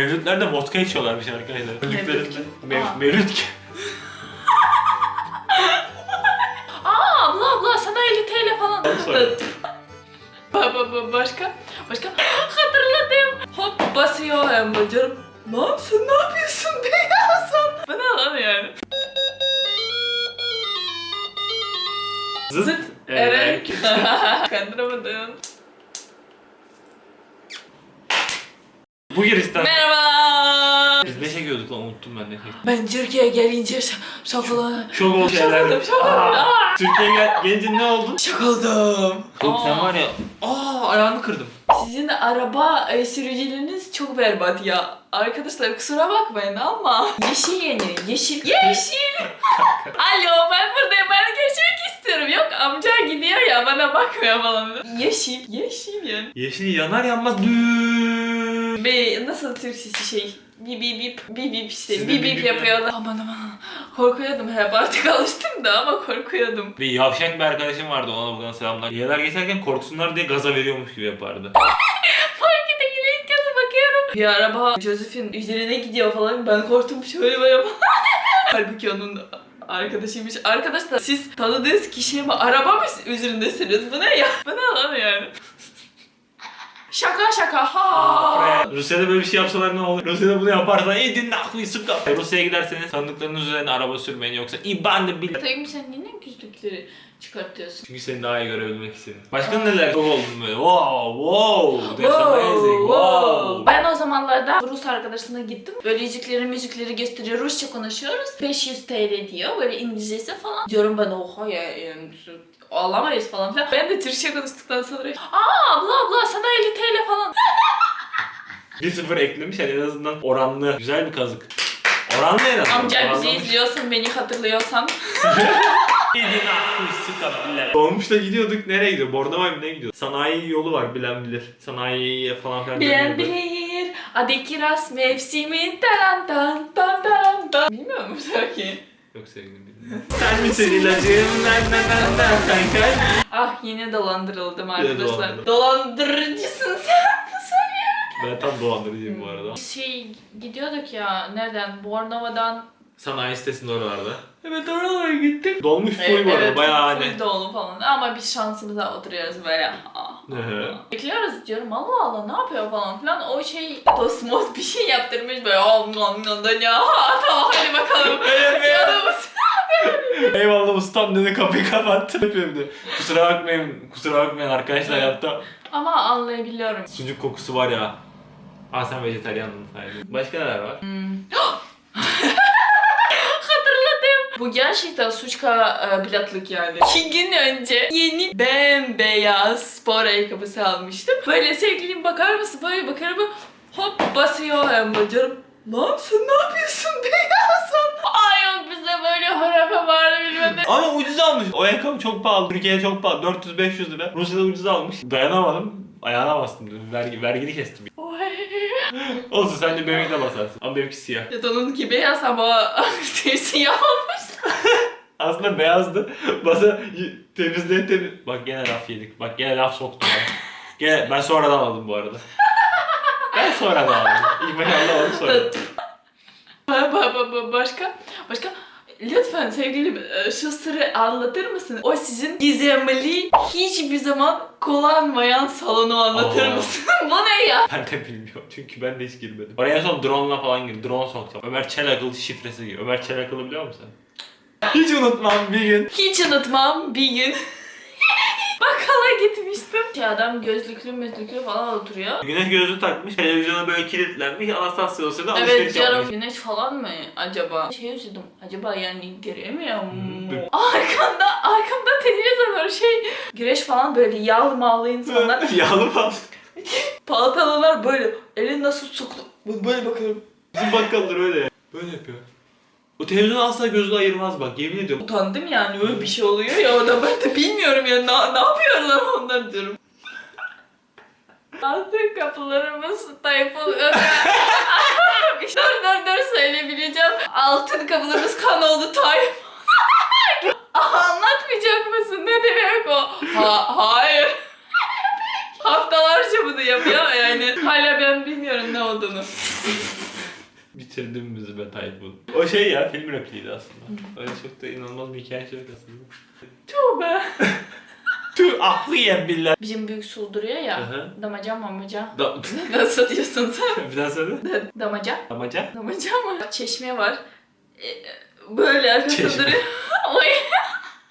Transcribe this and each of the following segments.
Mevlütlerde vodka içiyorlarmış arkadaşlar. Mevlütlerinde. Aa. Mev- Mevlüt ki. Aa abla abla sana 50 TL falan. Sonra. Ba- ba- ba- başka? Başka? Hatırladım. Hop basıyor hem bacım. Lan sen ne yapıyorsun be ya sen? Bu ne lan yani? Zıt. Evet. Kandıramadım. Bu girişten. Merhaba. Biz ne çekiyorduk lan unuttum ben ne çekiyorduk. Ben Türkiye'ye gelince ş- şok olan. Çok oldu şeyler. oldum, şok oldum. Aa, Türkiye'ye gel gelince ne oldun? Şok oldum. Oğlum sen var ya. Aa ayağını kırdım. Sizin araba e, sürücüleriniz çok berbat ya. Arkadaşlar kusura bakmayın ama yeşil yeni, yeşil, yeşil. Alo ben buradayım ben geçmek istiyorum. Yok amca gidiyor ya bana bakmıyor falan. Yeşil, yeşil yani. Yeşil yanar yanmaz düğün. Ve nasıl Türkçesi şey? Bip bip bip bip bip işte Siz de bip bip bip bip yapıyorlar. Aman aman korkuyordum hep artık alıştım da ama korkuyordum. Bir yavşak bir arkadaşım vardı ona buradan selamlar. Yeler geçerken korksunlar diye gaza veriyormuş gibi yapardı. Markete giderken bakıyorum. Bir araba Joseph'in üzerine gidiyor falan. Ben korktum şöyle böyle. Halbuki onun arkadaşıymış. Arkadaşlar siz tanıdığınız kişiye mi araba mı üzerindesiniz? Bu ne ya? Bu ne lan yani? Şaka şaka ha. Rusya'da böyle bir şey yapsalar ne olur? Rusya'da bunu yaparsan iyi dinle aklı sıkı. Rusya'ya giderseniz tanıdıklarınız üzerine araba sürmeyin yoksa İban de bil. Tayyip sen niye gözlükleri çıkartıyorsun? Çünkü seni daha iyi görebilmek istedim. Başka neler çok oldum böyle. Wow, wow, that's amazing, wow. Ben o zamanlarda Rus arkadaşına gittim. Böyle yüzükleri müzikleri gösteriyor. Rusça konuşuyoruz. 500 TL diyor. Böyle İngilizcesi falan. Diyorum ben oha ya yani alamayız falan filan. Ben de Türkçe konuştuktan sonra aa abla abla sana 50 TL falan. Bir sıfır eklemiş yani en azından oranlı. Güzel bir kazık. Oranlı en azından. Amca bizi Oranlamış. izliyorsun beni hatırlıyorsan. Aklı sıkı bilen. Dolmuşta gidiyorduk. Nereye gidiyor? Bornova mı ne gidiyor? Sanayi yolu var bilen bilir. Sanayiye falan filan. Bilen dönüyordu. bilir. Hadi kiraz mevsimi tan tan tan tan tan. Bilmiyor musun şarkıyı? Yok sevgilim bilmiyorum. Sen misin ilacım? Nan nan nan nan kanka. Ah yine dolandırıldım arkadaşlar. dolandırıldım. Dolandırıcısın sen. Ben tam dolandırıcıyım bu arada. Şey gidiyorduk ya nereden? Bornova'dan. Sanayi sitesinde oralarda. Evet oralara gittik. Dolmuş full bu arada bayağı hani. full dolu falan. Ama biz şansımıza oturuyoruz böyle. Ah, Hı hı. Bekliyoruz diyorum Allah Allah ne yapıyor falan filan. O şey tosmos bir şey yaptırmış böyle. Oh, no, no, no, ya. Ha, tamam hadi bakalım. Yanımız. Eyvallah ustam dedi kapıyı kapattı. Yapıyordu. Kusura bakmayın, kusura bakmayın arkadaşlar yaptı. Ama anlayabiliyorum. Sucuk kokusu var ya. Aa sen vejetaryanlığın sayılır. Başka neler var? Hmm. Hatırladım. Bu gerçekten suçka e, platlık yani. İki gün önce yeni bembeyaz spor ayakkabısı almıştım. Böyle sevgilim bakar mısın? Böyle bakarım. Hop basıyor hem bacım. Lan sen ne yapıyorsun be ya sen? Ay yok bize böyle harafe vardı bilmem ne. Ama ucuz almış. O ayakkabı çok pahalı. Türkiye'de çok pahalı. 400-500 lira. Rusya'da ucuz almış. Dayanamadım. Ayağına bastım. Vergi, vergini kestim. Olsun sen de benimkine basarsın. Ama benimki siyah. Ya onunki beyaz ama siyah olmuş. Aslında beyazdı. Basa temizle temiz. Bak gene laf yedik. Bak gene laf soktum ya. Gene ben sonradan aldım bu arada. Ben sonradan aldım. İlk başta anlamadım sonra. Ba- ba- ba- ba- başka? Başka? Lütfen sevgilim e, şu sırrı anlatır mısın? O sizin gizemli hiçbir zaman kullanmayan salonu anlatır Aa. mısın? Bu ne ya? Ben de bilmiyorum çünkü ben de hiç girmedim. Oraya en son drone'la falan girdim. Drone sokacağım. Ömer Çelakıl şifresi gibi. Ömer Çelakıl'ı biliyor musun? Hiç unutmam bir gün. Hiç unutmam bir gün. Gitmiştim. Şey adam gözlüklü gözlüklü falan oturuyor. Güneş gözlüğü takmış. Televizyona böyle kilitlenmiş. Da Evet alışveriş canım yapmış. güneş falan mı acaba? Şey üzüldüm. Acaba yani göremiyor mu? Hmm. Arkamda, arkamda televizyon var şey. Güneş falan böyle yağlı mağlı insanlar. Yağlı falan. Palatalılar böyle elini nasıl soktu. Böyle bakıyorum. Bizim bakkallar öyle ya. Böyle yapıyor. O televizyon asla gözünü ayırmaz bak yemin ediyorum. Utandım yani öyle bir şey oluyor ya orada ben de bilmiyorum ya ne, ne yapıyorlar onlar diyorum. Altın kapılarımız tayfun dur dur dur söyleyebileceğim. Altın kapılarımız kan oldu tayfun. Anlatmayacak mısın? Ne demek o? Ha, hayır. Haftalarca bunu yapıyor yani hala ben bilmiyorum ne olduğunu. Bitirdim bizi be Tayfun. O şey ya film repliğiydi aslında. Öyle çok da inanılmaz bir hikaye yok aslında. Tövbe. Tüh aklı yem billah. Bizim büyük su duruyor ya. hı. Damaca mamaca. Da- Nasıl diyorsun sen? bir daha söyle. Damaca. Amaca? Damaca mı? Çeşme var. E, Böyle arkasında Çeşme. duruyor. Oy.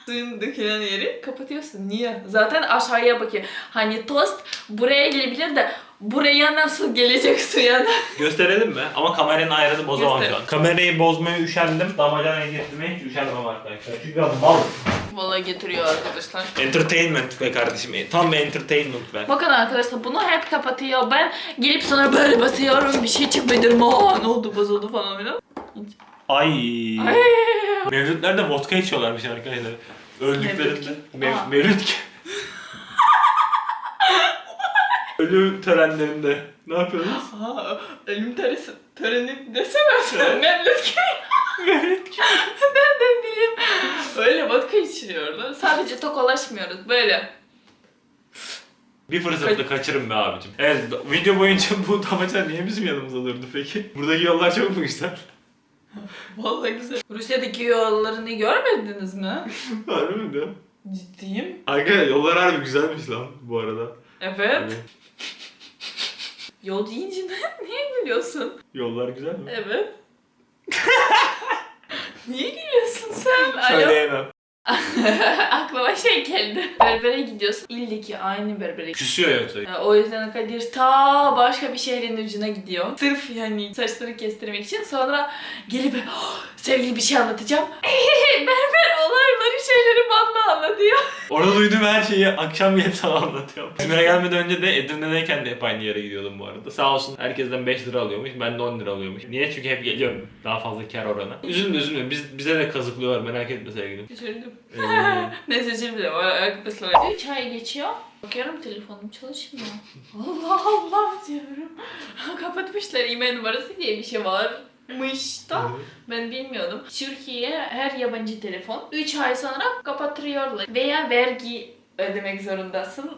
Suyun dökülen yeri kapatıyorsun. Niye? Zaten aşağıya bakıyor. Hani tost buraya gelebilir de buraya nasıl gelecek suya da? Gösterelim mi? Ama kameranın ayarını bozamam şu an. Kamerayı bozmaya üşendim. Damacanayı getirmeye hiç üşenmem arkadaşlar. Çünkü ben mal. Valla getiriyor arkadaşlar. Entertainment be kardeşim. Tam bir entertainment be. Bakın arkadaşlar bunu hep kapatıyor. Ben gelip sonra böyle basıyorum bir şey çıkmıyor. Aa ne oldu bozuldu falan filan. Ay. Ay. Mevlütler de vodka içiyorlarmış arkadaşlar. Öldüklerinde. Mevlüt? Mev. Mevlüt kim? Ölüm törenlerinde. Ne yapıyorsunuz? Aa, ölüm töresi, töreni. Mevlüt kim? Mevlüt kim? Nereden bileyim? Öyle vodka içiliyordu. Sadece tokalaşmıyoruz böyle. Bir fırsatla kaçırın be abicim. Evet video boyunca bu damacan niye bizim yanımızda durdu peki? Buradaki yollar çok mu güzel? Vallahi güzel. Rusya'daki yollarını görmediniz mi? Harbi mi diyor? Ciddiyim. Arkadaşlar yollar harbi güzelmiş lan bu arada. Evet. Hani Yol deyince ne- niye gülüyorsun? yollar güzel mi? Evet. niye gülüyorsun sen? Alo. Söyleyemem. Aklıma şey geldi. Berbere gidiyorsun. İldeki aynı berbere Küsüyor. Ya, O yüzden Kadir ta başka bir şehrin ucuna gidiyor. Sırf yani saçları kestirmek için. Sonra gelip "Oh, sevgili bir şey anlatacağım. Berber olayları şeyleri bana anlatıyor. Orada duyduğum her şeyi akşam gelip sana anlatıyorum. İzmir'e gelmeden önce de Edirne'deyken de hep aynı yere gidiyordum bu arada. Sağ olsun herkesten 5 lira alıyormuş, ben de 10 lira alıyormuş. Niye? Çünkü hep geliyorum. Daha fazla kar oranı. Üzülme üzülme. Biz, bize de kazıklıyorlar merak etme sevgilim. Üzüldüm. Ee, Neyse üzülme arkadaşlar. 3 ay geçiyor. Bakıyorum telefonum çalışmıyor. Allah Allah diyorum. Kapatmışlar e-mail numarası diye bir şey varmış da. Ben bilmiyordum. Türkiye'ye her yabancı telefon 3 ay sonra kapattırıyorlar. Veya vergi ödemek zorundasın.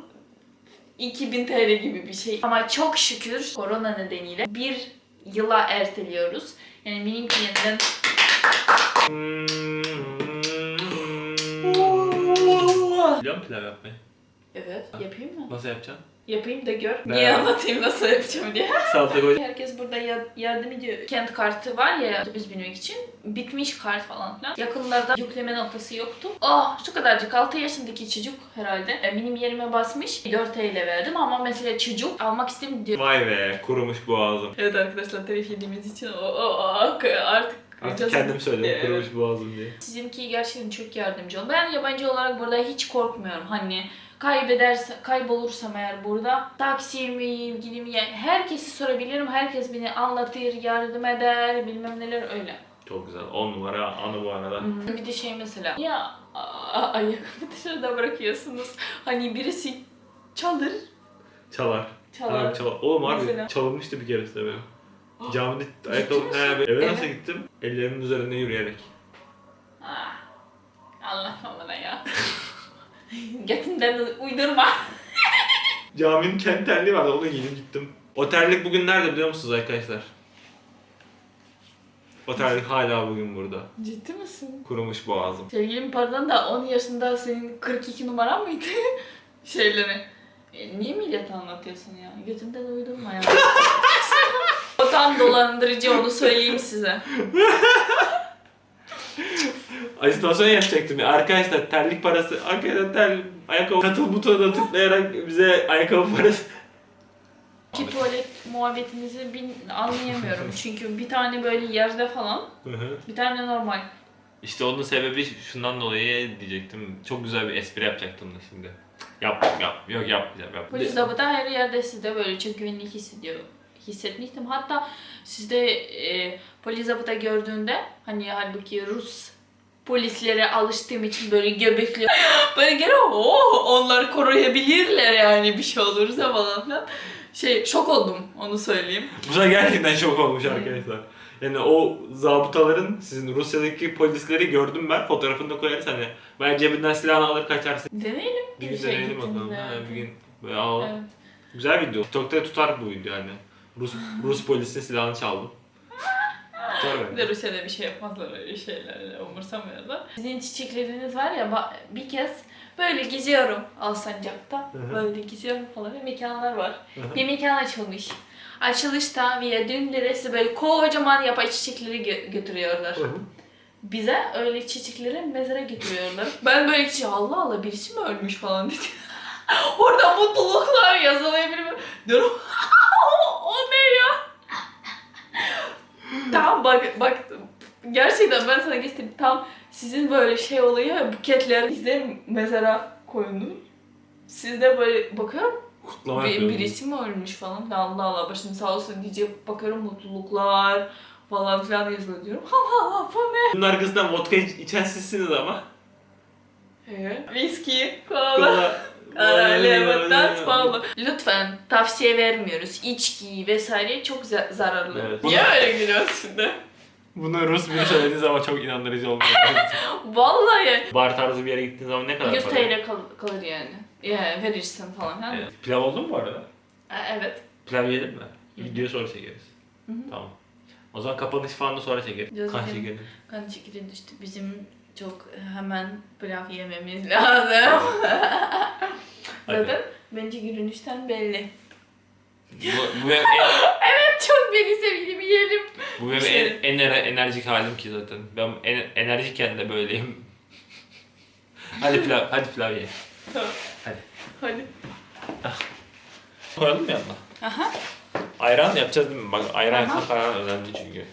2000 TL gibi bir şey. Ama çok şükür korona nedeniyle bir yıla erteliyoruz. Yani benim klientten Biliyor musun pilav yapmayı? Evet. Yapayım mı? Nasıl yapacaksın? Yapayım da gör. Ben- Niye anlatayım nasıl yapacağım diye. Herkes burada ya- yardım ediyor. Kent kartı var ya otobüs binmek için. Bitmiş kart falan filan. Yakınlarda yükleme noktası yoktu. Oh şu kadarcık 6 yaşındaki çocuk herhalde. E, Benim yerime basmış. 4 TL verdim ama mesela çocuk almak istemiyor. Vay be kurumuş boğazım. Evet arkadaşlar telif yediğimiz için o, o, o artık Artık kendim söyledim Evet. kurumuş boğazım diye. Sizinki gerçekten çok yardımcı oldu. Ben yabancı olarak burada hiç korkmuyorum. Hani kaybederse, kaybolursam eğer burada taksiye mi, ilgili mi, yani herkesi sorabilirim. Herkes beni anlatır, yardım eder, bilmem neler öyle. Çok güzel. 10 numara anı bu arada. Bir de şey mesela, ya a- ayakkabı dışarıda bırakıyorsunuz. Hani birisi çalır, Çalar. çalar. Harbi çalar. Oğlum Mesela. çalınmıştı bir keresinde benim. Camide ayakkabı... He, ben- eve nasıl gittim? Ellerimin üzerinde yürüyerek. Ah, anlatma bana ya. Götünden uydurma. Caminin kendi terliği vardı onu giydim gittim. O terlik bugün nerede biliyor musunuz arkadaşlar? O terlik hala bugün burada. Ciddi misin? Kurumuş boğazım. Sevgilim pardon da 10 yaşında senin 42 numaran mıydı? Şeyleri. E, niye millete anlatıyorsun ya? Götümden uydurma ya. Tam dolandırıcı onu söyleyeyim size. Ajitasyon yapacaktım ya. Arkadaşlar terlik parası, arkadaşlar terlik, ayakkabı katıl butonuna tıklayarak bize ayakkabı parası. Ki tuvalet muhabbetinizi bin, anlayamıyorum. Çünkü bir tane böyle yerde falan, bir tane normal. işte onun sebebi şundan dolayı diyecektim. Çok güzel bir espri yapacaktım da şimdi. Yap, yap, yok yapmayacağım. Yap. Polis zabıta her yerde sizde böyle çok güvenli hissediyor. Hissetmiştim. Hatta sizde e, polis zabıta gördüğünde hani halbuki Rus polislere alıştığım için böyle göbekli böyle gene oh, onlar koruyabilirler yani bir şey olursa falan filan. Şey şok oldum onu söyleyeyim. Bu sefer gerçekten şok olmuş arkadaşlar. Yani o zabıtaların sizin Rusya'daki polisleri gördüm ben. Fotoğrafını da koyarız hani. Ben cebinden silahını alır kaçarsın. Deneyelim. Bir Bir gün şey deneyelim bakalım. Ha, bir gün böyle al. Evet. Güzel video. TikTok'ta tutar bu video yani. Rus, Rus polisinin silahını çaldım. Bir de Rusya'da bir şey yapmazlar öyle şeylerle umursamıyorlar. Sizin çiçekleriniz var ya bir kez böyle geziyorum Alsancak'ta. Böyle geziyorum falan ve mekanlar var. Bir mekan açılmış. Açılışta viyadüğün neresi böyle kocaman yapay çiçekleri gö- götürüyorlar. Bize öyle çiçekleri mezara getiriyorlar. Ben böyle şey Allah Allah birisi mi ölmüş falan dedim. Orada mutluluklar yazılıyor. Diyorum o ne ya? Tam bak bak gerçekten ben sana göstereyim. Tam sizin böyle şey oluyor ya buketler bizde mezara koyulur. Sizde böyle bakıyorum Kutlama bir, birisi mi ölmüş falan. Allah Allah başım sağ olsun diyecek bakıyorum mutluluklar falan filan yazılıyor diyorum. Ha ha ha bu ne? Bunun arkasından vodka iç- içen sizsiniz ama. Ee, Viski, kola, Kola. Lemonat falan. Lütfen tavsiye vermiyoruz. İçki vesaire çok za- zararlı. Evet. Niye öyle gülüyorsun şimdi? Bunu Rus biri söylediği zaman çok inandırıcı olmuyor. Vallahi. Bar tarzı bir yere gittiğin zaman ne kadar 100 para? TL kal- kalır yani. Ya verirsin falan. Ha? Evet. Pilav oldu mu bu arada? Ha, evet. Pilav yiyelim mi? Videoyu sonra çekeriz. Hı hı. Tamam. O zaman kapanış falan da sonra çekeriz. Kan hem- çekelim. Kan şekeri düştü. Bizim çok hemen pilav yememiz lazım. Zaten bence görünüşten belli. Bu, bu benim en, Çok beni sevgilimi yiyelim. bu benim en, en ener- enerjik halim ki zaten. Ben en, enerjikken de böyleyim. hadi pilav, hadi pilav ye. Tamam. Hadi. Hadi. Koyalım mı yanına? Aha. Ayran yapacağız değil mi? Bak ayran Aha. yapmak ayran önemli çünkü.